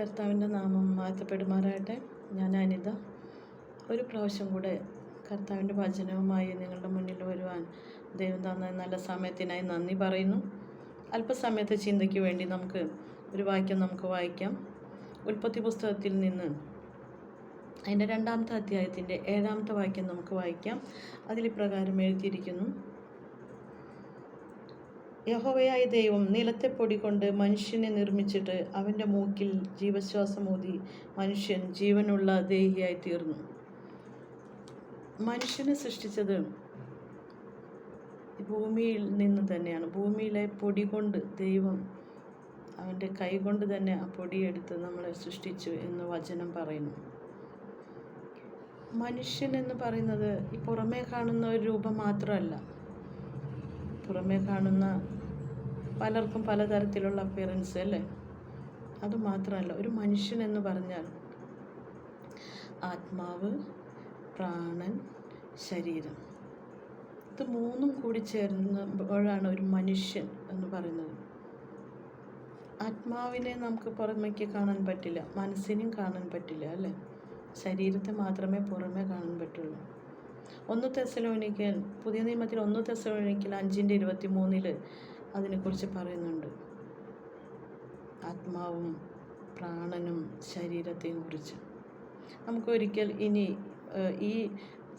കർത്താവിന്റെ നാമം മാറ്റപ്പെടുമാറാകട്ടെ. ഞാൻ അനിത. ഒരു പ്രാവശ്യം കൂടെ കർത്താവിന്റെ വചനവുമായി നിങ്ങളുടെ മുന്നിൽ വരുവാൻ ദൈവം തന്ന നല്ല സമയത്തിനായി നന്ദി പറയുന്നു. അല്പസമയത്തെ ചിന്തയ്ക്ക് വേണ്ടി നമുക്ക് ഒരു വാക്യം നമുക്ക് വായിക്കാം. ഉൽപ്പത്തി പുസ്തകത്തിൽ നിന്ന് അതിന്റെ രണ്ടാമത്തെ അധ്യായത്തിന്റെ ഏഴാമത്തെ വാക്യം നമുക്ക് വായിക്കാം. അതിൽ ഇപ്രകാരം എഴുതിയിരിക്കുന്നു. യഹോവയായ ദൈവം നിലത്തെ പൊടി കൊണ്ട് മനുഷ്യനെ നിർമ്മിച്ചിട്ട് അവന്റെ മൂക്കിൽ ജീവശ്വാസമൂതി മനുഷ്യൻ ജീവനുള്ള ദേഹിയായി തീർന്നു. മനുഷ്യനെ സൃഷ്ടിച്ചത് ഭൂമിയിൽ നിന്ന് തന്നെയാണ്. ഭൂമിയിലെ പൊടി കൊണ്ട് ദൈവം അവന്റെ കൈ കൊണ്ട് തന്നെ ആ പൊടിയെടുത്ത് നമ്മളെ സൃഷ്ടിച്ചു എന്ന് വചനം പറയുന്നു. മനുഷ്യൻ എന്ന് പറയുന്നത് ഈ പുറമേ കാണുന്ന ഒരു രൂപം മാത്രമല്ല. പുറമേ കാണുന്ന പലർക്കും പലതരത്തിലുള്ള അപ്പിയറൻസ് അല്ലേ? അതുമാത്രമല്ല ഒരു മനുഷ്യൻ എന്ന് പറഞ്ഞാൽ ആത്മാവ് പ്രാണൻ ശരീരം. ഇത് മൂന്നും കൂടി ചേർന്നപ്പോഴാണ് ഒരു മനുഷ്യൻ എന്ന് പറയുന്നത്. ആത്മാവിനെ നമുക്ക് പുറമേക്ക് കാണാൻ പറ്റില്ല മനസ്സിനും കാണാൻ പറ്റില്ല അല്ലേ? ശരീരത്തെ മാത്രമേ പുറമേ കാണാൻ പറ്റുള്ളൂ. ഒന്ന് തെസലോനിക്കൽ പുതിയ നിയമത്തിൽ ഒന്ന് തെസലോനിക്കൽ അഞ്ചിന്റെ ഇരുപത്തി മൂന്നിൽ അതിനെക്കുറിച്ച് പറയുന്നുണ്ട്. ആത്മാവും പ്രാണനും ശരീരത്തെയും കുറിച്ച് നമുക്കൊരിക്കൽ ഇനി ഈ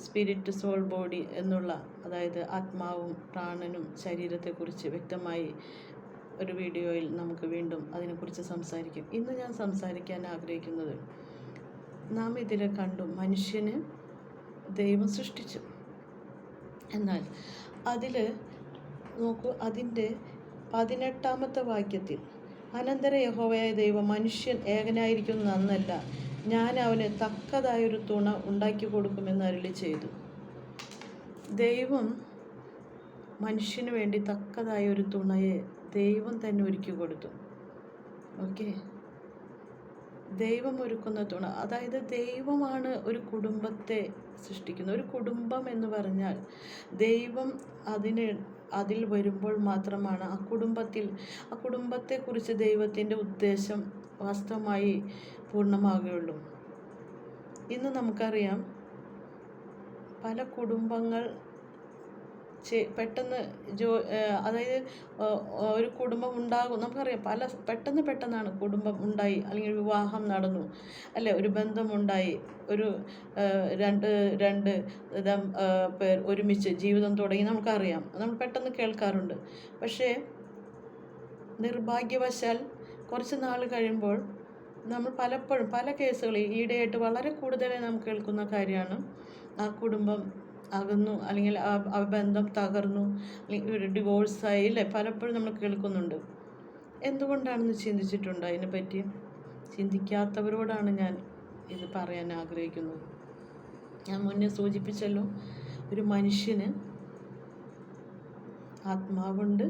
സ്പിരിറ്റ് സോൾ ബോഡി എന്നുള്ള അതായത് ആത്മാവും പ്രാണനും ശരീരത്തെക്കുറിച്ച് വ്യക്തമായി ഒരു വീഡിയോയിൽ നമുക്ക് വീണ്ടും അതിനെക്കുറിച്ച് സംസാരിക്കും. ഇന്ന് ഞാൻ സംസാരിക്കാൻ ആഗ്രഹിക്കുന്നത് നാം ഇതിൽ കണ്ടു മനുഷ്യന് ദൈവം സൃഷ്ടിച്ചു. എന്നാൽ അതിൽ നോക്കൂ അതിന്റെ പതിനെട്ടാമത്തെ വാക്യത്തിൽ അനന്തര യഹോവയായ ദൈവം മനുഷ്യൻ ഏകനായിരിക്കുന്ന നന്നല്ല ഞാൻ അവന് തക്കതായൊരു തുണ ഉണ്ടാക്കി കൊടുക്കുമെന്ന് അരുളി ചെയ്തു. ദൈവം മനുഷ്യന് വേണ്ടി തക്കതായ ഒരു തുണയെ ദൈവം തന്നെ ഒരുക്കി കൊടുത്തു. ഓക്കെ? ദൈവം ഒരുക്കുന്ന തുണ അതായത് ദൈവമാണ് ഒരു കുടുംബത്തെ സൃഷ്ടിക്കുന്നത്. ഒരു കുടുംബം എന്ന് പറഞ്ഞാൽ ദൈവം അതിന് അതിൽ വരുമ്പോൾ മാത്രമാണ് ആ കുടുംബത്തിൽ ആ കുടുംബത്തെക്കുറിച്ച് ദൈവത്തിന്റെ ഉദ്ദേശം വാസ്തവമായി പൂർണമാകുകയുള്ളൂ. ഇന്ന് നമുക്കറിയാം പല കുടുംബങ്ങൾ പെട്ടെന്ന് ജോ അതായത് ഒരു കുടുംബം ഉണ്ടാകും. നമുക്കറിയാം പല പെട്ടെന്ന് പെട്ടെന്നാണ് കുടുംബം ഉണ്ടായി അല്ലെങ്കിൽ വിവാഹം നടന്നു അല്ലെ? ഒരു ബന്ധമുണ്ടായി ഒരു രണ്ട് രണ്ട് പേർ ഒരുമിച്ച് ജീവിതം തുടങ്ങി നമുക്കറിയാം. നമ്മൾ പെട്ടെന്ന് കേൾക്കാറുണ്ട്. പക്ഷേ നിർഭാഗ്യവശാൽ കുറച്ച് നാൾ കഴിയുമ്പോൾ നമ്മൾ പലപ്പോഴും പല കേസുകളിൽ ഈയിടെയായിട്ട് വളരെ കൂടുതലായി നാം കേൾക്കുന്ന കാര്യമാണ് ആ കുടുംബം അകന്നു അല്ലെങ്കിൽ ആ ബന്ധം തകർന്നു അല്ലെങ്കിൽ ഡിവോഴ്സായി അല്ലേ പലപ്പോഴും നമ്മൾ കേൾക്കുന്നുണ്ട്. എന്തുകൊണ്ടാണെന്ന് ചിന്തിച്ചിട്ടുണ്ട് അതിനെപ്പറ്റി? ചിന്തിക്കാത്തവരോടാണ് ഞാൻ ഇത് പറയാൻ ആഗ്രഹിക്കുന്നത്. ഞാൻ മുന്നേ സൂചിപ്പിച്ചല്ലോ ഒരു മനുഷ്യന് ആത്മാവുണ്ട്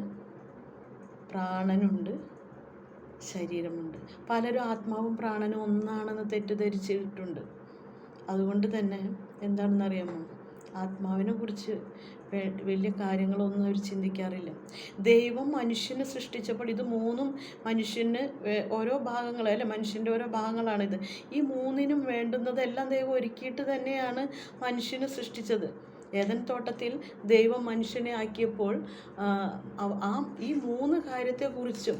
പ്രാണനുണ്ട് ശരീരമുണ്ട്. പലരും ആത്മാവും പ്രാണനും ഒന്നാണെന്ന് തെറ്റിദ്ധരിച്ചിട്ടുണ്ട്. അതുകൊണ്ട് തന്നെ എന്താണെന്ന് അറിയാമോ ആത്മാവിനെ കുറിച്ച് വലിയ കാര്യങ്ങളൊന്നും അവർ ചിന്തിക്കാറില്ല. ദൈവം മനുഷ്യനെ സൃഷ്ടിച്ചപ്പോൾ ഇത് മൂന്നും മനുഷ്യന് ഓരോ ഭാഗങ്ങൾ അല്ലെ മനുഷ്യന്റെ ഓരോ ഭാഗങ്ങളാണിത്. ഈ മൂന്നിനും വേണ്ടുന്നതെല്ലാം ദൈവം ഒരുക്കിയിട്ട് തന്നെയാണ് മനുഷ്യനെ സൃഷ്ടിച്ചത്. ഏതൻ തോട്ടത്തിൽ ദൈവം മനുഷ്യനെ ആക്കിയപ്പോൾ ആ, ഈ മൂന്ന് കാര്യത്തെക്കുറിച്ചും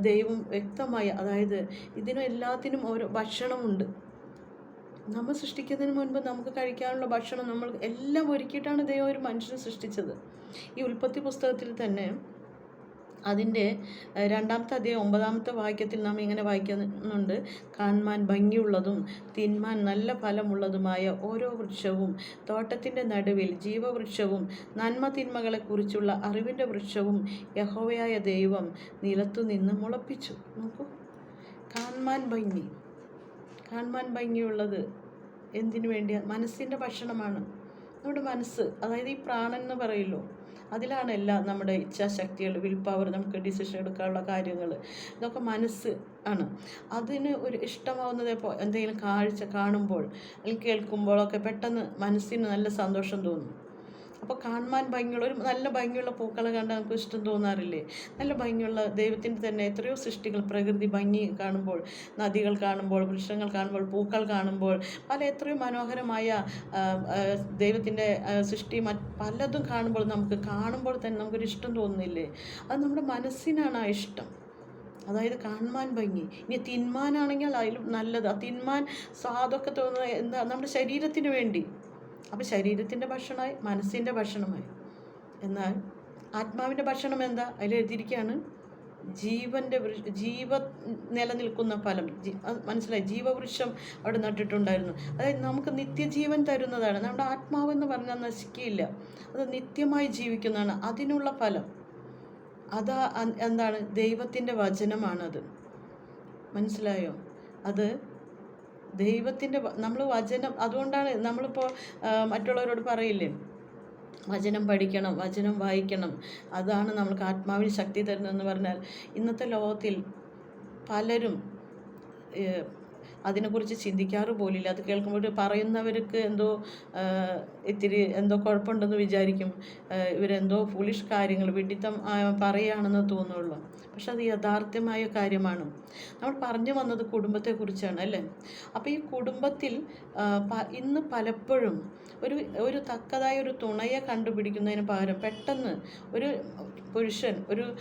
ദൈവം വ്യക്തമായി അതായത് ഇതിനും എല്ലാത്തിനും ഓരോ ഭക്ഷണമുണ്ട്. നമ്മൾ സൃഷ്ടിക്കുന്നതിന് മുൻപ് നമുക്ക് കഴിക്കാനുള്ള ഭക്ഷണം നമ്മൾ എല്ലാം ഒരുക്കിയിട്ടാണ് ദൈവം ഒരു മനുഷ്യനെ സൃഷ്ടിച്ചത്. ഈ ഉൽപ്പത്തി പുസ്തകത്തിൽ തന്നെ അതിന്റെ രണ്ടാമത്തെ അധ്യായം ഒമ്പതാമത്തെ വാക്യത്തിൽ നാം ഇങ്ങനെ വായിക്കുന്നുണ്ട്. കാൺമാൻ ഭംഗിയുള്ളതും തിന്മാൻ നല്ല ഫലമുള്ളതുമായ ഓരോ വൃക്ഷവും തോട്ടത്തിന്റെ നടുവിൽ ജീവവൃക്ഷവും നന്മ തിന്മകളെക്കുറിച്ചുള്ള അറിവിന്റെ വൃക്ഷവും യഹോവയായ ദൈവം നിലത്തു നിന്ന് മുളപ്പിച്ചു. നോക്കൂ. കാൺമാൻ ഭംഗി. കാൺമാൻ ഭംഗിയുള്ളത് എന്തിനു വേണ്ടിയാ? മനസ്സിന്റെ ഭക്ഷണമാണ്. നമ്മുടെ മനസ്സ് അതായത് ഈ പ്രാണൻ എന്ന് പറയല്ലോ അതിലാണ് എല്ലാം നമ്മുടെ ഇച്ഛാശക്തികൾ വിൽ പവർ നമുക്ക് ഡിസിഷൻ എടുക്കാനുള്ള കാര്യങ്ങൾ. ഇതൊക്കെ മനസ്സ് ആണ്. അതിന് ഒരു ഇഷ്ടമാവുന്നത് ഇപ്പോൾ എന്തെങ്കിലും കാഴ്ച കാണുമ്പോൾ അല്ലെങ്കിൽ കേൾക്കുമ്പോഴൊക്കെ പെട്ടെന്ന് മനസ്സിന് നല്ല സന്തോഷം തോന്നും. അപ്പോൾ കാണുവാൻ ഭംഗിയുള്ള ഒരു നല്ല ഭംഗിയുള്ള പൂക്കളെ കണ്ടാൽ നമുക്ക് ഇഷ്ടം തോന്നാറില്ലേ? നല്ല ഭംഗിയുള്ള ദൈവത്തിന്റെ തന്നെ എത്രയോ സൃഷ്ടികൾ പ്രകൃതി ഭംഗി കാണുമ്പോൾ നദികൾ കാണുമ്പോൾ വൃക്ഷങ്ങൾ കാണുമ്പോൾ പൂക്കൾ കാണുമ്പോൾ പല എത്രയോ മനോഹരമായ ദൈവത്തിന്റെ സൃഷ്ടി പലതും കാണുമ്പോൾ നമുക്ക് കാണുമ്പോൾ തന്നെ നമുക്കൊരു ഇഷ്ടം തോന്നുന്നില്ലേ? അത് നമ്മുടെ മനസ്സിനാണ് ആ ഇഷ്ടം. അതായത് കാണുവാൻ ഭംഗി. ഇനി തിന്മാനാണെങ്കിൽ അതിലും നല്ലത്. ആ തിന്മാൻ സ്വാദൊക്കെ തോന്നുന്നത് എന്താ? നമ്മുടെ ശരീരത്തിന് വേണ്ടി. അപ്പോൾ ശരീരത്തിന്റെ ഭക്ഷണമായി മനസ്സിന്റെ ഭക്ഷണമായി. എന്നാൽ ആത്മാവിന്റെ ഭക്ഷണം എന്താ? അതിൽ എഴുതിയിരിക്കുകയാണ് ജീവന്റെ ജീവ നിലനിൽക്കുന്ന ഫലം മനസ്സിലായി? ജീവവൃക്ഷം അവിടെ നട്ടിട്ടുണ്ടായിരുന്നു. അതായത് നമുക്ക് നിത്യജീവൻ തരുന്നതാണ്. നമ്മുടെ ആത്മാവെന്ന് പറഞ്ഞാൽ നശിക്കുകയില്ല. അത് നിത്യമായി ജീവിക്കുന്നതാണ്. അതിനുള്ള ഫലം. അതാ എന്താണ്? ദൈവത്തിന്റെ വചനമാണത്. മനസ്സിലായോ? അത് ദൈവത്തിന്റെ നമ്മൾ വചനം അതുകൊണ്ടാണ് നമ്മളിപ്പോൾ മറ്റുള്ളവരോട് പറയില്ലേ? വചനം പഠിക്കണം വചനം വായിക്കണം. അതാണ് നമ്മൾക്ക് ആത്മാവിന് ശക്തി തരുന്നതെന്ന് പറഞ്ഞാൽ ഇന്നത്തെ ലോകത്തിൽ പലരും അതിനെക്കുറിച്ച് ചിന്തിക്കാറ് പോലില്ല. അത് കേൾക്കുമ്പോൾ പറയുന്നവർക്ക് എന്തോ ഇത്തിരി എന്തോ കുഴപ്പമുണ്ടെന്ന് വിചാരിക്കും. ഇവരെന്തോ ഫുളിഷ് കാര്യങ്ങൾ വിഡിത്തം പറയുകയാണെന്ന് തോന്നുള്ളൂ. പക്ഷെ അത് യഥാർത്ഥമായ കാര്യമാണ്. നമ്മൾ പറഞ്ഞു വന്നത് കുടുംബത്തെക്കുറിച്ചാണ് അല്ലേ? അപ്പോൾ ഈ കുടുംബത്തിൽ ഇന്ന് പലപ്പോഴും ഒരു ഒരു തക്കതായ ഒരു തുണയെ കണ്ടുപിടിക്കുന്നതിന് പകരം പെട്ടെന്ന് ഒരു പുരുഷൻ ഒരു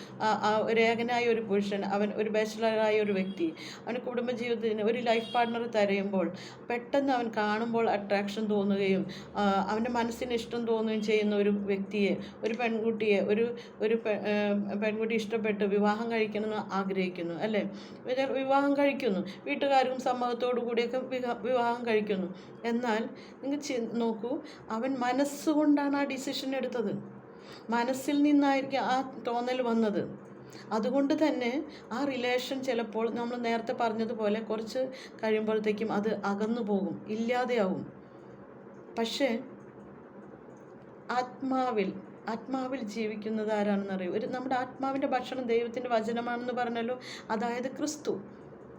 ഒരു ഒരു പുരുഷൻ അവൻ ഒരു ബാച്ചിലറായ ഒരു വ്യക്തി. അവന് കുടുംബജീവിതത്തിന് ഒരു ലൈഫ് പാർട്ട്ണർ തരയുമ്പോൾ പെട്ടെന്ന് അവൻ കാണുമ്പോൾ അട്രാക്ഷൻ തോന്നുകയും അവന്റെ മനസ്സിന് ഇഷ്ടം തോന്നുകയും ചെയ്യുന്ന ഒരു വ്യക്തിയെ ഒരു പെൺകുട്ടിയെ ഒരു ഒരു പെൺകുട്ടി ഇഷ്ടപ്പെട്ട് വിവാഹം കഴിക്കണമെന്ന് ആഗ്രഹിക്കുന്നു അല്ലേ? വിവാഹം കഴിക്കുന്നു. വീട്ടുകാർക്കും സമ്മതത്തോടു കൂടിയൊക്കെ വിവാ- വിവാഹം കഴിക്കുന്നു. എന്നാൽ നിങ്ങൾ നോക്കൂ അവൻ മനസ്സുകൊണ്ടാണ് ആ ഡിസിഷൻ എടുത്തത്. മനസ്സിൽ നിന്നായിരിക്കും ആ തോന്നൽ വന്നത്. അതുകൊണ്ട് തന്നെ ആ റിലേഷൻ ചിലപ്പോൾ നമ്മൾ നേരത്തെ പറഞ്ഞതുപോലെ കുറച്ച് കഴിയുമ്പോഴത്തേക്കും അത് അകന്നു പോകും ഇല്ലാതെയാവും. പക്ഷേ ആത്മാവിൽ ആത്മാവിൽ ജീവിക്കുന്നത് ആരാണെന്നറിയോ? ഒരു നമ്മുടെ ആത്മാവിന്റെ ഭക്ഷണം ദൈവത്തിന്റെ വചനമാണെന്ന് പറഞ്ഞല്ലോ. അതായത് ക്രിസ്തു.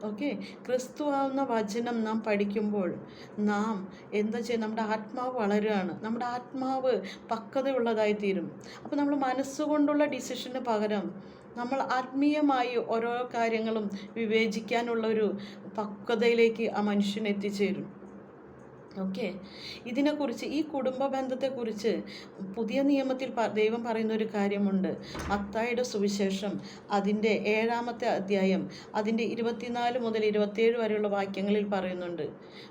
ഓക്കെ ക്രിസ്തു ആവുന്ന വചനം നാം പഠിക്കുമ്പോൾ നാം എന്താ ചെയ്യുക നമ്മുടെ ആത്മാവ് വളരുകയാണ്. നമ്മുടെ ആത്മാവ് പക്വതയുള്ളതായി തീരും അപ്പോൾ നമ്മൾ മനസ്സുകൊണ്ടുള്ള ഡിസിഷന് പകരം നമ്മൾ ആത്മീയമായി ഓരോ കാര്യങ്ങളും വിവേചിക്കാനുള്ള ഒരു പക്വതയിലേക്ക് ആ മനുഷ്യൻ എത്തിച്ചേരും. ഓക്കെ. ഇതിനെക്കുറിച്ച് ഈ കുടുംബ ബന്ധത്തെക്കുറിച്ച് പുതിയ നിയമത്തിൽ ദൈവം പറയുന്ന ഒരു കാര്യമുണ്ട്. മത്തായുടെ സുവിശേഷം അതിന്റെ ഏഴാമത്തെ അധ്യായം അതിന്റെ ഇരുപത്തിനാല് മുതൽ ഇരുപത്തിയേഴ് വരെയുള്ള വാക്യങ്ങളിൽ പറയുന്നുണ്ട്.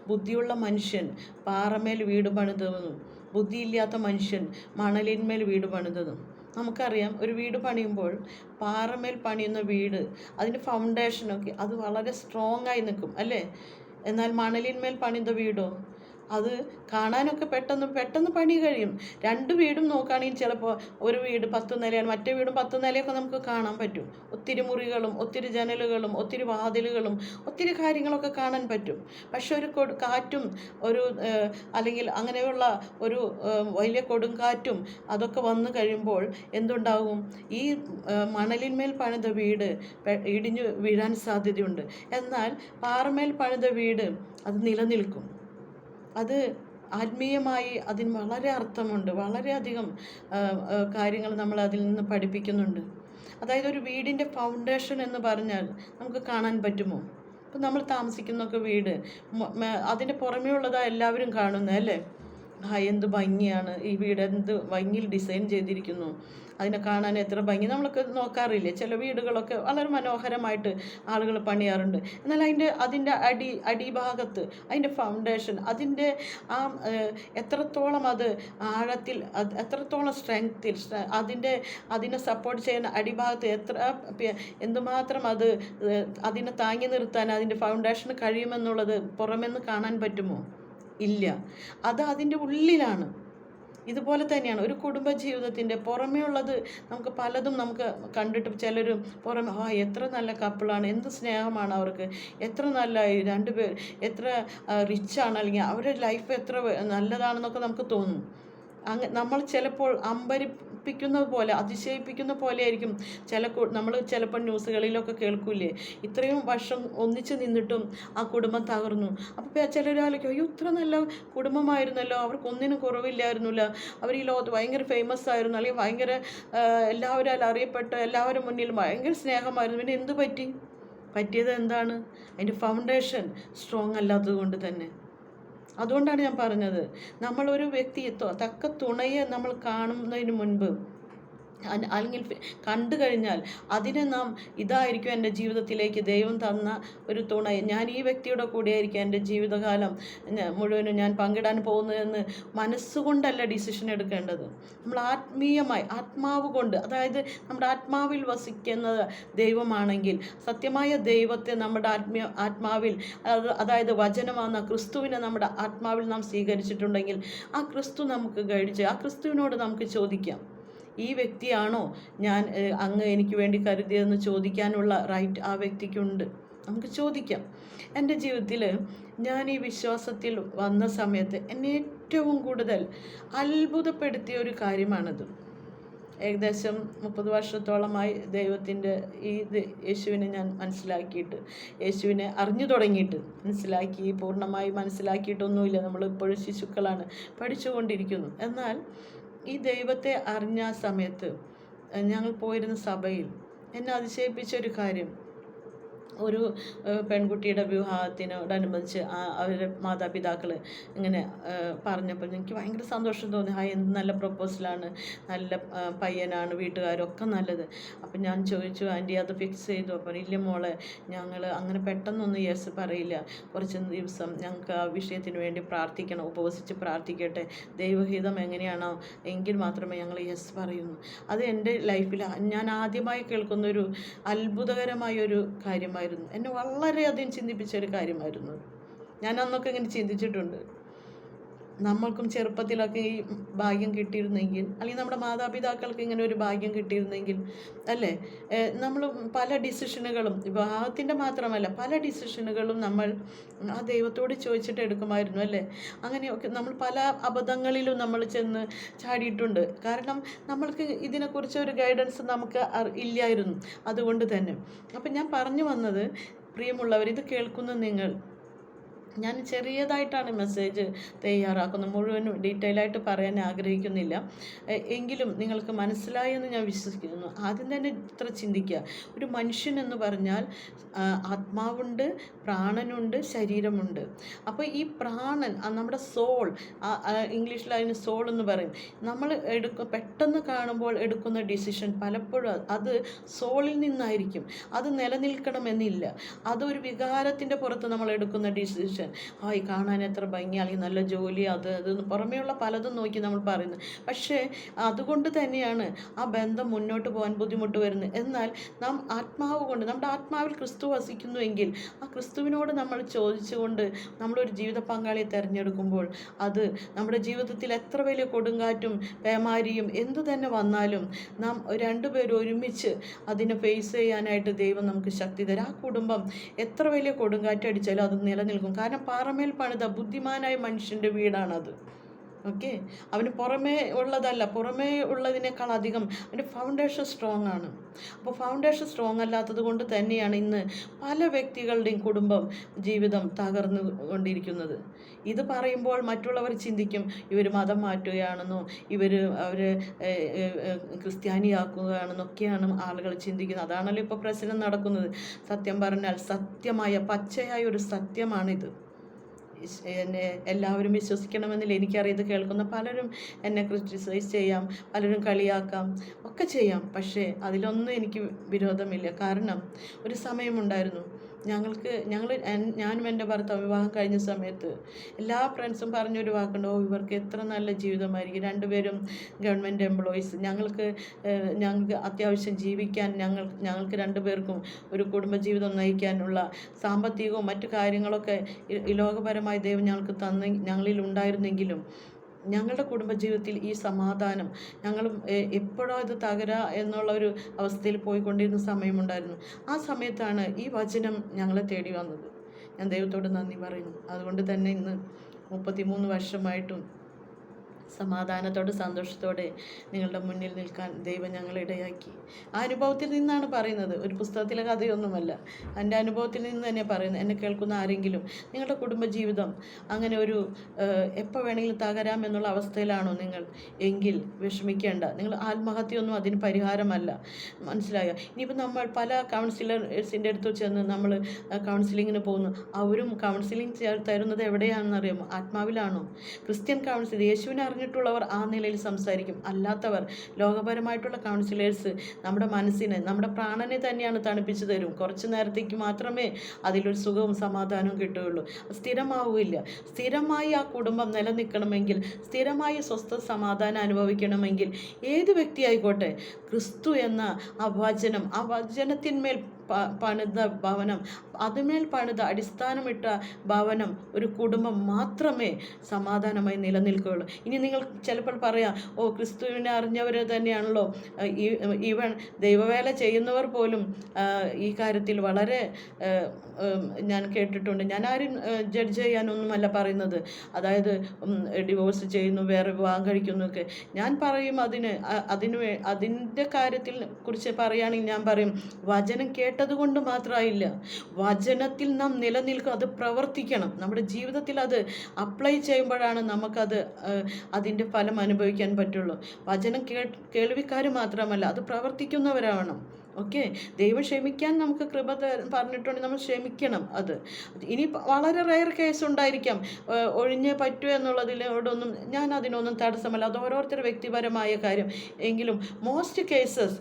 ബുദ്ധിയുള്ള മനുഷ്യൻ പാറമേൽ വീട് പണിതതെന്നും ബുദ്ധിയില്ലാത്ത മനുഷ്യൻ മണലിന്മേൽ വീട് പണിതതും. നമുക്കറിയാം ഒരു വീട് പണിയുമ്പോൾ പാറമേൽ പണിയുന്ന വീട് അതിന്റെ ഫൗണ്ടേഷനൊക്കെ അത് വളരെ സ്ട്രോങ് ആയി നിൽക്കും അല്ലേ? എന്നാൽ മണലിന്മേൽ പണിത വീടോ? അത് കാണാനൊക്കെ പെട്ടെന്ന് പെട്ടെന്ന് പണി കഴിയും. രണ്ട് വീടും നോക്കുകയാണെങ്കിൽ ചിലപ്പോൾ ഒരു വീട് പത്ത് നിലയാണ് മറ്റേ വീടും പത്ത് നിലയൊക്കെ നമുക്ക് കാണാൻ പറ്റും. ഒത്തിരി മുറികളും ഒത്തിരി ജനലുകളും ഒത്തിരി വാതിലുകളും ഒത്തിരി കാര്യങ്ങളൊക്കെ കാണാൻ പറ്റും. പക്ഷെ ഒരു കാറ്റും ഒരു അല്ലെങ്കിൽ അങ്ങനെയുള്ള ഒരു വലിയ കൊടുങ്കാറ്റും അതൊക്കെ വന്നു കഴിയുമ്പോൾ എന്തുണ്ടാകും? ഈ മണലിന്മേൽ പണിത വീട് ഇടിഞ്ഞു വീഴാൻ സാധ്യതയുണ്ട്. എന്നാൽ പാറമേൽ പണിത വീട് അത് നിലനിൽക്കും. അത് ആത്മീയമായി അതിന് വളരെ അർത്ഥമുണ്ട്. വളരെയധികം കാര്യങ്ങൾ നമ്മൾ അതിൽ നിന്ന് പഠിപ്പിക്കുന്നുണ്ട്. അതായത് ഒരു വീടിന്റെ ഫൗണ്ടേഷൻ എന്ന് പറഞ്ഞാൽ നമുക്ക് കാണാൻ പറ്റുമോ? ഇപ്പം നമ്മൾ താമസിക്കുന്നൊക്കെ വീട് അതിന്റെ പുറമേ ഉള്ളതാണ് എല്ലാവരും കാണുന്നത് അല്ലേ? ആ എന്ത് ഭംഗിയാണ്. ഈ വീട് എന്ത് ഭംഗിയിൽ ഡിസൈൻ ചെയ്തിരിക്കുന്നു. അതിനെ കാണാൻ എത്ര ഭംഗി. നമ്മളൊക്കെ നോക്കാറില്ലേ ചില വീടുകളൊക്കെ വളരെ മനോഹരമായിട്ട് ആളുകൾ പണിയാറുണ്ട്. എന്നാൽ അതിന്റെ അതിന്റെ അടി അടിഭാഗത്ത് അതിന്റെ ഫൗണ്ടേഷൻ അതിന്റെ ആ എത്രത്തോളം അത് ആഴത്തിൽ എത്രത്തോളം സ്ട്രെങ്ത്തിൽ അതിന്റെ അതിനെ സപ്പോർട്ട് ചെയ്യുന്ന അടിഭാഗത്ത് എത്ര എന്തുമാത്രം അത് അതിനെ താങ്ങി നിർത്താൻ അതിന്റെ ഫൗണ്ടേഷന് കഴിയുമെന്നുള്ളത് പുറമെന്ന് കാണാൻ പറ്റുമോ? ഇല്ല. അത് അതിന്റെ ഉള്ളിലാണ്. ഇതുപോലെ തന്നെയാണ്. ഒരു കുടുംബ ജീവിതത്തിന്റെ പുറമേ ഉള്ളത് നമുക്ക് പലതും നമുക്ക് കണ്ടിട്ട് ചിലർ പുറമെ ആ എത്ര നല്ല കപ്പിളാണ് എന്ത് സ്നേഹമാണ് അവർക്ക്. എത്ര നല്ല രണ്ട് പേർ എത്ര റിച്ചാണ് അല്ലെങ്കിൽ അവരുടെ ലൈഫ് എത്ര നല്ലതാണെന്നൊക്കെ നമുക്ക് തോന്നും. അങ്ങ് നമ്മൾ ചിലപ്പോൾ അമ്പരി അർപ്പിക്കുന്നത് പോലെ അതിശയിപ്പിക്കുന്ന പോലെ ആയിരിക്കും ചില നമ്മൾ ചിലപ്പോൾ ന്യൂസുകളിലൊക്കെ കേൾക്കൂലേ ഇത്രയും വർഷം ഒന്നിച്ച് നിന്നിട്ടും ആ കുടുംബം തകർന്നു. അപ്പോൾ ചിലരാലോചിക്കും അയ്യോ ഇത്ര നല്ല കുടുംബമായിരുന്നല്ലോ. അവർക്കൊന്നിനും കുറവില്ലായിരുന്നില്ല. അവർ ഈ ലോകത്ത് ഭയങ്കര ഫേമസ് ആയിരുന്നു. അല്ലെങ്കിൽ ഭയങ്കര എല്ലാവരും അറിയപ്പെട്ട എല്ലാവരും മുന്നിൽ ഭയങ്കര സ്നേഹമായിരുന്നു. പിന്നെ എന്ത് പറ്റി? പറ്റിയത് എന്താണ്? അതിന്റെ ഫൗണ്ടേഷൻ സ്ട്രോങ് അല്ലാത്തത് കൊണ്ട് തന്നെ. അതുകൊണ്ടാണ് ഞാൻ പറഞ്ഞത്. നമ്മളൊരു വ്യക്തിയെ ത- തക്ക തുണയെ നമ്മൾ കാണുന്നതിന് മുൻപ് അല്ലെങ്കിൽ കണ്ടു കഴിഞ്ഞാൽ അതിനെ നാം ഇതായിരിക്കും എന്റെ ജീവിതത്തിലേക്ക് ദൈവം തന്ന ഒരു തുണ ഞാൻ ഈ വ്യക്തിയുടെ കൂടെയായിരിക്കും എന്റെ ജീവിതകാലം മുഴുവനും ഞാൻ പങ്കിടാൻ പോകുന്നതെന്ന് മനസ്സുകൊണ്ടല്ല ഡിസിഷൻ എടുക്കേണ്ടത്. നമ്മൾ ആത്മീയമായി ആത്മാവ് കൊണ്ട് അതായത് നമ്മുടെ ആത്മാവിൽ വസിക്കുന്നത് ദൈവമാണെങ്കിൽ സത്യമായ ദൈവത്തെ നമ്മുടെ ആത്മീയ ആത്മാവിൽ അതായത് വചനമാകുന്ന ക്രിസ്തുവിനെ നമ്മുടെ ആത്മാവിൽ നാം സ്വീകരിച്ചിട്ടുണ്ടെങ്കിൽ ആ ക്രിസ്തു നമുക്ക് കഴിച്ച് ആ ക്രിസ്തുവിനോട് നമുക്ക് ചോദിക്കാം. ഈ വ്യക്തിയാണോ ഞാൻ അങ്ങ് എനിക്ക് വേണ്ടി കരുതിയതെന്ന് ചോദിക്കാനുള്ള റൈറ്റ് ആ വ്യക്തിക്കുണ്ട്. നമുക്ക് ചോദിക്കാം. എന്റെ ജീവിതത്തിൽ ഞാൻ ഈ വിശ്വാസത്തിൽ വന്ന സമയത്ത് എന്നെ ഏറ്റവും കൂടുതൽ അത്ഭുതപ്പെടുത്തിയ ഒരു കാര്യമാണിത്. ഏകദേശം മുപ്പത് വർഷത്തോളമായി ദൈവത്തിന്റെ ഈ യേശുവിനെ ഞാൻ മനസ്സിലാക്കിയിട്ട് യേശുവിനെ അറിഞ്ഞു തുടങ്ങിയിട്ട് മനസ്സിലാക്കി പൂർണമായി മനസ്സിലാക്കിയിട്ടൊന്നുമില്ല. നമ്മൾ ഇപ്പോഴും ശിശുക്കളാണ് പഠിച്ചുകൊണ്ടിരിക്കുന്നു. എന്നാൽ ഈ ദൈവത്തെ അറിഞ്ഞ സമയത്ത് ഞങ്ങൾ പോയിരുന്ന സഭയിൽ എന്നെ അതിശയിപ്പിച്ച ഒരു കാര്യം. ഒരു പെൺകുട്ടിയുടെ വിവാഹത്തിനോടനുബന്ധിച്ച് അവരുടെ മാതാപിതാക്കൾ ഇങ്ങനെ പറഞ്ഞപ്പോൾ എനിക്ക് ഭയങ്കര സന്തോഷം തോന്നി. ആ എന്ത് നല്ല പ്രപ്പോസലാണ്. നല്ല പയ്യനാണ് വീട്ടുകാരൊക്കെ നല്ലത്. അപ്പം ഞാൻ ചോദിച്ചു ആന്റി അത് ഫിക്സ് ചെയ്തു. അപ്പോൾ ഇല്ല മോളെ ഞങ്ങൾ അങ്ങനെ പെട്ടെന്നൊന്നും യെസ് പറയില്ല. കുറച്ച് ദിവസം ഞങ്ങൾക്ക് ആ വിഷയത്തിന് വേണ്ടി പ്രാർത്ഥിക്കണം. ഉപവസിച്ച് പ്രാർത്ഥിക്കട്ടെ. ദൈവഹിതം എങ്ങനെയാണോ എങ്കിൽ മാത്രമേ ഞങ്ങൾ യെസ് പറയുന്നു. അത് എന്റെ ലൈഫിൽ ഞാൻ ആദ്യമായി കേൾക്കുന്ന ഒരു അത്ഭുതകരമായ ഒരു കാര്യമായിരുന്നു എന്നെ വളരെയധികം ചിന്തിപ്പിച്ച ഒരു കാര്യമായിരുന്നു. ഞാൻ അന്നൊക്കെ ഇങ്ങനെ ചിന്തിച്ചിട്ടുണ്ട് നമ്മൾക്കും ചെറുപ്പത്തിലൊക്കെ ഈ ഭാഗ്യം കിട്ടിയിരുന്നെങ്കിൽ അല്ലെങ്കിൽ നമ്മുടെ മാതാപിതാക്കൾക്ക് ഇങ്ങനെ ഒരു ഭാഗ്യം കിട്ടിയിരുന്നെങ്കിൽ അല്ലേ? നമ്മൾ പല ഡിസിഷനുകളും വിവാഹത്തിന്റെ മാത്രമല്ല പല ഡിസിഷനുകളും നമ്മൾ ആ ദൈവത്തോട് ചോദിച്ചിട്ട് എടുക്കുമായിരുന്നു അല്ലേ? അങ്ങനെയൊക്കെ നമ്മൾ പല അബദ്ധങ്ങളിലും നമ്മൾ ചെന്ന് ചാടിയിട്ടുണ്ട്. കാരണം നമ്മൾക്ക് ഇതിനെക്കുറിച്ച് ഒരു ഗൈഡൻസ് നമുക്ക് ഇല്ലായിരുന്നു. അതുകൊണ്ട് തന്നെ. അപ്പം ഞാൻ പറഞ്ഞു വന്നത് പ്രിയമുള്ളവർ ഇത് കേൾക്കുന്ന നിങ്ങൾ ഞാൻ ചെറിയതായിട്ടാണ് മെസ്സേജ് തയ്യാറാക്കുന്നത്. മുഴുവനും ഡീറ്റെയിൽ ആയിട്ട് പറയാൻ ആഗ്രഹിക്കുന്നില്ല. എങ്കിലും നിങ്ങൾക്ക് മനസ്സിലായെന്ന് ഞാൻ വിശ്വസിക്കുന്നു. ആദ്യം തന്നെ ഇത്ര ചിന്തിക്കുക. ഒരു മനുഷ്യൻ എന്ന് പറഞ്ഞാൽ ആത്മാവുണ്ട് പ്രാണനുണ്ട് ശരീരമുണ്ട്. അപ്പോൾ ഈ പ്രാണൻ നമ്മുടെ സോൾ ഇംഗ്ലീഷിൽ അതിന് സോൾ എന്ന് പറയും. നമ്മൾ എടുക്ക പെട്ടെന്ന് കാണുമ്പോൾ എടുക്കുന്ന ഡിസിഷൻ പലപ്പോഴും അത് സോളിൽ നിന്നായിരിക്കും. അത് നിലനിൽക്കണമെന്നില്ല. അതൊരു വികാരത്തിന്റെ പുറത്ത് നമ്മൾ എടുക്കുന്ന ഡിസിഷൻ. ആയി കാണാൻ എത്ര ഭംഗി അല്ലെങ്കിൽ നല്ല ജോലി അത് അത് പുറമേയുള്ള പലതും നോക്കി നമ്മൾ പറയുന്നത് പക്ഷേ അതുകൊണ്ട് തന്നെയാണ് ആ ബന്ധം മുന്നോട്ട് പോകാൻ ബുദ്ധിമുട്ട് വരുന്നത്. എന്നാൽ നാം ആത്മാവ് കൊണ്ട് നമ്മുടെ ആത്മാവിൽ ക്രിസ്തു വസിക്കുന്നുവെങ്കിൽ ആ ക്രിസ്തുവിനോട് നമ്മൾ ചോദിച്ചുകൊണ്ട് നമ്മളൊരു ജീവിത പങ്കാളിയെ തിരഞ്ഞെടുക്കുമ്പോൾ അത് നമ്മുടെ ജീവിതത്തിൽ എത്ര വലിയ കൊടുങ്കാറ്റും പേമാരിയും എന്തു തന്നെ വന്നാലും നാം രണ്ടുപേരും ഒരുമിച്ച് അതിനെ ഫേസ് ചെയ്യാനായിട്ട് ദൈവം നമുക്ക് ശക്തി തരും. ആ കുടുംബം എത്ര വലിയ കൊടുങ്കാറ്റടിച്ചാലും അത് നിലനിൽക്കും. കാരണം പാറമേൽ പണിത ബുദ്ധിമാനായ മനുഷ്യന്റെ വീടാണത്. ഓക്കെ? അവന് പുറമേ ഉള്ളതല്ല പുറമേ ഉള്ളതിനേക്കാൾ അധികം അവന്റെ ഫൗണ്ടേഷൻ സ്ട്രോങ് ആണ്. അപ്പോൾ ഫൗണ്ടേഷൻ സ്ട്രോങ് അല്ലാത്തത് കൊണ്ട് തന്നെയാണ് ഇന്ന് പല വ്യക്തികളുടെയും കുടുംബം ജീവിതം തകർന്നു കൊണ്ടിരിക്കുന്നത്. ഇത് പറയുമ്പോൾ മറ്റുള്ളവർ ചിന്തിക്കും ഇവർ മതം മാറ്റുകയാണെന്നോ ഇവർ അവർ ക്രിസ്ത്യാനിയാക്കുകയാണെന്നൊക്കെയാണ് ആളുകൾ ചിന്തിക്കുന്നത്. അതാണല്ലോ ഇപ്പോൾ പ്രശ്നം നടക്കുന്നത്. സത്യം പറഞ്ഞാൽ സത്യമായ പച്ചയായ ഒരു സത്യമാണിത്. എന്നെ എല്ലാവരും വിശ്വസിക്കണമെന്നില്ല. എനിക്കറിയത് കേൾക്കുന്ന പലരും എന്നെ ക്രിറ്റിസൈസ് ചെയ്യാം പലരും കളിയാക്കാം ഒക്കെ ചെയ്യാം. പക്ഷേ അതിലൊന്നും എനിക്ക് വിരോധമില്ല. കാരണം ഒരു സമയമുണ്ടായിരുന്നു. ഞങ്ങൾക്ക് ഞങ്ങൾ ഞാനും എന്റെ ഭർത്താവ് വിവാഹം കഴിഞ്ഞ സമയത്ത് എല്ലാ ഫ്രണ്ട്സും പറഞ്ഞൊരു വാക്കുണ്ട് ഇവർക്ക് എത്ര നല്ല ജീവിതമായിരിക്കും. രണ്ടുപേരും ഗവൺമെന്റ് എംപ്ലോയീസ് ഞങ്ങൾക്ക് ഞങ്ങൾക്ക് അത്യാവശ്യം ജീവിക്കാൻ ഞങ്ങൾ ഞങ്ങൾക്ക് രണ്ടുപേർക്കും ഒരു കുടുംബജീവിതം നയിക്കാനുള്ള സാമ്പത്തികവും മറ്റു കാര്യങ്ങളൊക്കെ ഈ ദൈവം ഞങ്ങൾക്ക് തന്ന ഞങ്ങളിൽ ഉണ്ടായിരുന്നെങ്കിലും ഞങ്ങളുടെ കുടുംബജീവിതത്തിൽ ഈ സമാധാനം ഞങ്ങൾ എപ്പോഴോ ഇത് തകരാ എന്നുള്ള ഒരു അവസ്ഥയിൽ പോയിക്കൊണ്ടിരുന്ന സമയമുണ്ടായിരുന്നു. ആ സമയത്താണ് ഈ വചനം ഞങ്ങളെ തേടി വന്നത്. ഞാൻ ദൈവത്തോട് നന്ദി പറയുന്നു. അതുകൊണ്ട് തന്നെ ഇന്ന് മുപ്പത്തിമൂന്ന് വർഷമായിട്ടും സമാധാനത്തോടെ സന്തോഷത്തോടെ നിങ്ങളുടെ മുന്നിൽ നിൽക്കാൻ ദൈവം ഞങ്ങളെ ഇടയാക്കി. ആ അനുഭവത്തിൽ നിന്നാണ് പറയുന്നത്. ഒരു പുസ്തകത്തിലെ കഥയൊന്നുമല്ല. എന്റെ അനുഭവത്തിൽ നിന്ന് തന്നെ പറയുന്നത്. എന്നെ കേൾക്കുന്ന ആരെങ്കിലും നിങ്ങളുടെ കുടുംബജീവിതം അങ്ങനെ ഒരു എപ്പോൾ വേണമെങ്കിലും തകരാം എന്നുള്ള അവസ്ഥയിലാണോ നിങ്ങൾ? എങ്കിൽ വിഷമിക്കേണ്ട. നിങ്ങൾ ആത്മഹത്യയൊന്നും അതിന് പരിഹാരമല്ല. മനസ്സിലായോ? ഇനിയിപ്പോൾ നമ്മൾ പല കൗൺസിലേഴ്സിന്റെ അടുത്ത് ചെന്ന് നമ്മൾ കൗൺസിലിങ്ങിന് പോകുന്നു. അവരും കൗൺസിലിംഗ് തരുന്നത് എവിടെയാണെന്ന് അറിയാമോ ആത്മാവിലാണോ? ക്രിസ്ത്യൻ കൗൺസിൽ യേശുവിനെ അറിഞ്ഞിട്ടുള്ളവർ ആ നിലയിൽ സംസാരിക്കും. അല്ലാത്തവർ ലോകപരമായിട്ടുള്ള കൗൺസിലേഴ്സ് നമ്മുടെ മനസ്സിനെ നമ്മുടെ പ്രാണനെ തന്നെയാണ് തണുപ്പിച്ചു തരും. കുറച്ച് നേരത്തേക്ക് മാത്രമേ അതിലൊരു സുഖവും സമാധാനവും കിട്ടുകയുള്ളൂ. സ്ഥിരമാവില്ല സ്ഥിരമായി ആ കുടുംബം നിലനിൽക്കണമെങ്കിൽ സ്ഥിരമായി സ്വസ്ഥ സമാധാനം അനുഭവിക്കണമെങ്കിൽ ഏത് വ്യക്തിയായിക്കോട്ടെ ക്രിസ്തു എന്ന ആ വചനം ആ വചനത്തിന്മേൽ പണിത ഭവനം. അതുമേൽ പണിത അടിസ്ഥാനമിട്ട ഭവനം ഒരു കുടുംബം മാത്രമേ സമാധാനമായി നിലനിൽക്കുകയുള്ളൂ. ഇനി നിങ്ങൾ ചിലപ്പോൾ പറയാം ഓ ക്രിസ്തുവിനെ അറിഞ്ഞവർ തന്നെയാണല്ലോ. ഈവൻ ദൈവവേല ചെയ്യുന്നവർ പോലും ഈ കാര്യത്തിൽ വളരെ ഞാൻ കേട്ടിട്ടുണ്ട്. ഞാൻ ആരും ജഡ്ജ് ചെയ്യാനൊന്നുമല്ല പറയുന്നത്. അതായത് ഡിവോഴ്സ് ചെയ്യുന്നു വേറെ വിവാഹം കഴിക്കുന്നു ഒക്കെ ഞാൻ പറയും അതിന് അതിന് അതിന്റെ കാര്യത്തിൽ കുറിച്ച് പറയുകയാണെങ്കിൽ ഞാൻ പറയും വചനം കേട്ടതുകൊണ്ട് മാത്രമായില്ല. വചനത്തിൽ നാം നിലനിൽക്കും അത് പ്രവർത്തിക്കണം. നമ്മുടെ ജീവിതത്തിൽ അത് അപ്ലൈ ചെയ്യുമ്പോഴാണ് നമുക്കത് അതിന്റെ ഫലം അനുഭവിക്കാൻ പറ്റുള്ളൂ. വചനം കേൾവിക്കാർ മാത്രമല്ല അത് പ്രവർത്തിക്കുന്നവരാവണം. ഓക്കെ? ദൈവം ക്ഷമിക്കാൻ നമുക്ക് കൃപ പറഞ്ഞിട്ടുണ്ടെങ്കിൽ നമ്മൾ ക്ഷമിക്കണം അത്. ഇനി വളരെ റയർ കേസ് ഉണ്ടായിരിക്കാം. ഒഴിഞ്ഞേ പറ്റൂ എന്നുള്ളതിലോടൊന്നും ഞാൻ അതിനൊന്നും തടസ്സമല്ല. അത് ഓരോരുത്തരുടെ വ്യക്തിപരമായ കാര്യം. എങ്കിലും മോസ്റ്റ് കേസസ്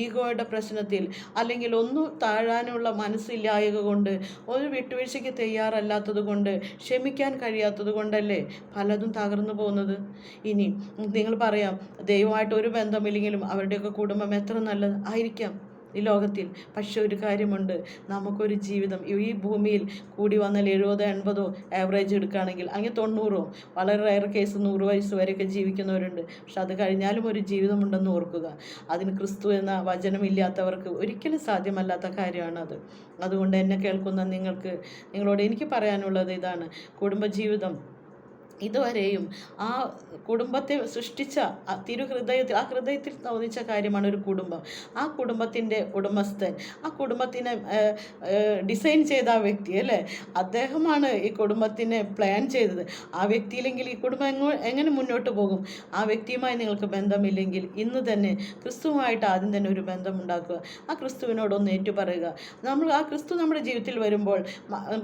ഈഗോയുടെ പ്രശ്നത്തിൽ അല്ലെങ്കിൽ ഒന്നും താഴാനുള്ള മനസ്സില്ലായക കൊണ്ട് ഒരു വിട്ടുവീഴ്ചയ്ക്ക് തയ്യാറല്ലാത്തത് കൊണ്ട് ക്ഷമിക്കാൻ കഴിയാത്തത് കൊണ്ടല്ലേ പലതും തകർന്നു പോകുന്നത്? ഇനി നിങ്ങൾ പറയാം ദൈവമായിട്ട് ഒരു ബന്ധമില്ലെങ്കിലും അവരുടെയൊക്കെ കുടുംബം എത്ര നല്ലത് ആയിരിക്കും. ആയിരിക്കാം ഈ ലോകത്തിൽ. പക്ഷെ ഒരു കാര്യമുണ്ട്. നമുക്കൊരു ജീവിതം ഈ ഭൂമിയിൽ കൂടി വന്നാൽ എഴുപതോ എൺപതോ ആവറേജ് എടുക്കുകയാണെങ്കിൽ അങ്ങനെ തൊണ്ണൂറോ വളരെ റയർ കേസ് നൂറ് വയസ്സ് വരെയൊക്കെ ജീവിക്കുന്നവരുണ്ട്. പക്ഷെ അത് കഴിഞ്ഞാലും ഒരു ജീവിതമുണ്ടെന്ന് ഓർക്കുക. അതിന് ക്രിസ്തു എന്ന വചനമില്ലാത്തവർക്ക് ഒരിക്കലും സാധ്യമല്ലാത്ത കാര്യമാണ് അത് അതുകൊണ്ട് എന്നെ കേൾക്കുന്ന നിങ്ങൾക്ക് നിങ്ങളോട് എനിക്ക് പറയാനുള്ളത് ഇതാണ്. കുടുംബജീവിതം ഇതുവരെയും ആ കുടുംബത്തെ സൃഷ്ടിച്ച തിരുഹൃദയത്തിൽ ആ ഹൃദയത്തിൽ തോന്നിച്ച കാര്യമാണ് ഒരു കുടുംബം. ആ കുടുംബത്തിന്റെ ഉടമസ്ഥൻ ആ കുടുംബത്തിനെ ഡിസൈൻ ചെയ്ത ആ വ്യക്തി അല്ലേ? അദ്ദേഹമാണ് ഈ കുടുംബത്തിനെ പ്ലാൻ ചെയ്തത്. ആ വ്യക്തിയില്ലെങ്കിൽ ഈ കുടുംബം എങ്ങോ എങ്ങനെ മുന്നോട്ട് പോകും? ആ വ്യക്തിയുമായി നിങ്ങൾക്ക് ബന്ധമില്ലെങ്കിൽ ഇന്ന് തന്നെ ക്രിസ്തുവുമായിട്ട് ആദ്യം തന്നെ ഒരു ബന്ധം ഉണ്ടാക്കുക. ആ ക്രിസ്തുവിനോടൊന്ന് ഏറ്റുപറയുക. നമ്മൾ ആ ക്രിസ്തു നമ്മുടെ ജീവിതത്തിൽ വരുമ്പോൾ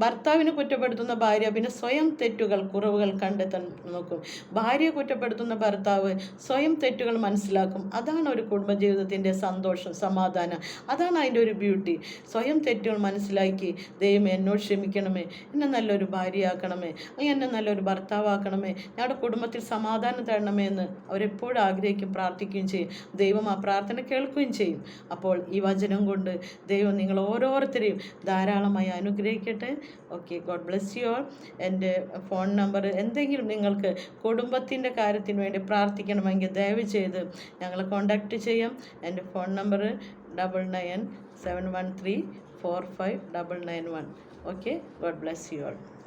ഭർത്താവിനെ കുറ്റപ്പെടുത്തുന്ന ഭാര്യ പിന്നെ സ്വയം തെറ്റുകൾ കുറവുകൾ കണ്ട് കണ്ടെത്താൻ നോക്കും. ഭാര്യയെ കുറ്റപ്പെടുത്തുന്ന ഭർത്താവ് സ്വയം തെറ്റുകൾ മനസ്സിലാക്കും. അതാണ് ഒരു കുടുംബജീവിതത്തിന്റെ സന്തോഷം സമാധാനം. അതാണ് അതിന്റെ ഒരു ബ്യൂട്ടി സ്വയം തെറ്റുകൾ മനസ്സിലാക്കി ദൈവമേ എന്നോട് ക്ഷമിക്കണമേ. എന്നെ നല്ലൊരു ഭാര്യയാക്കണമേ. എന്നെ നല്ലൊരു ഭർത്താവാക്കണമേ. ഞങ്ങളുടെ കുടുംബത്തിൽ സമാധാനം തരണമേ എന്ന് അവരെപ്പോഴും ആഗ്രഹിക്കും പ്രാർത്ഥിക്കുകയും ചെയ്യും. ദൈവം ആ പ്രാർത്ഥന കേൾക്കുകയും ചെയ്യും. അപ്പോൾ ഈ വചനം കൊണ്ട് ദൈവം നിങ്ങൾ ഓരോരുത്തരെയും ധാരാളമായി അനുഗ്രഹിക്കട്ടെ. Okay God bless you all എന്റെ ഫോൺ നമ്പർ എന്തെങ്കിലും എന്തെങ്കിലും നിങ്ങൾക്ക് കുടുംബത്തിന്റെ കാര്യത്തിന് വേണ്ടി പ്രാർത്ഥിക്കണമെങ്കിൽ ദയവ് ചെയ്ത് ഞങ്ങളെ കോൺടാക്റ്റ് ചെയ്യാം. എന്റെ phone number double nine seven one three four five double nine one okay God bless you all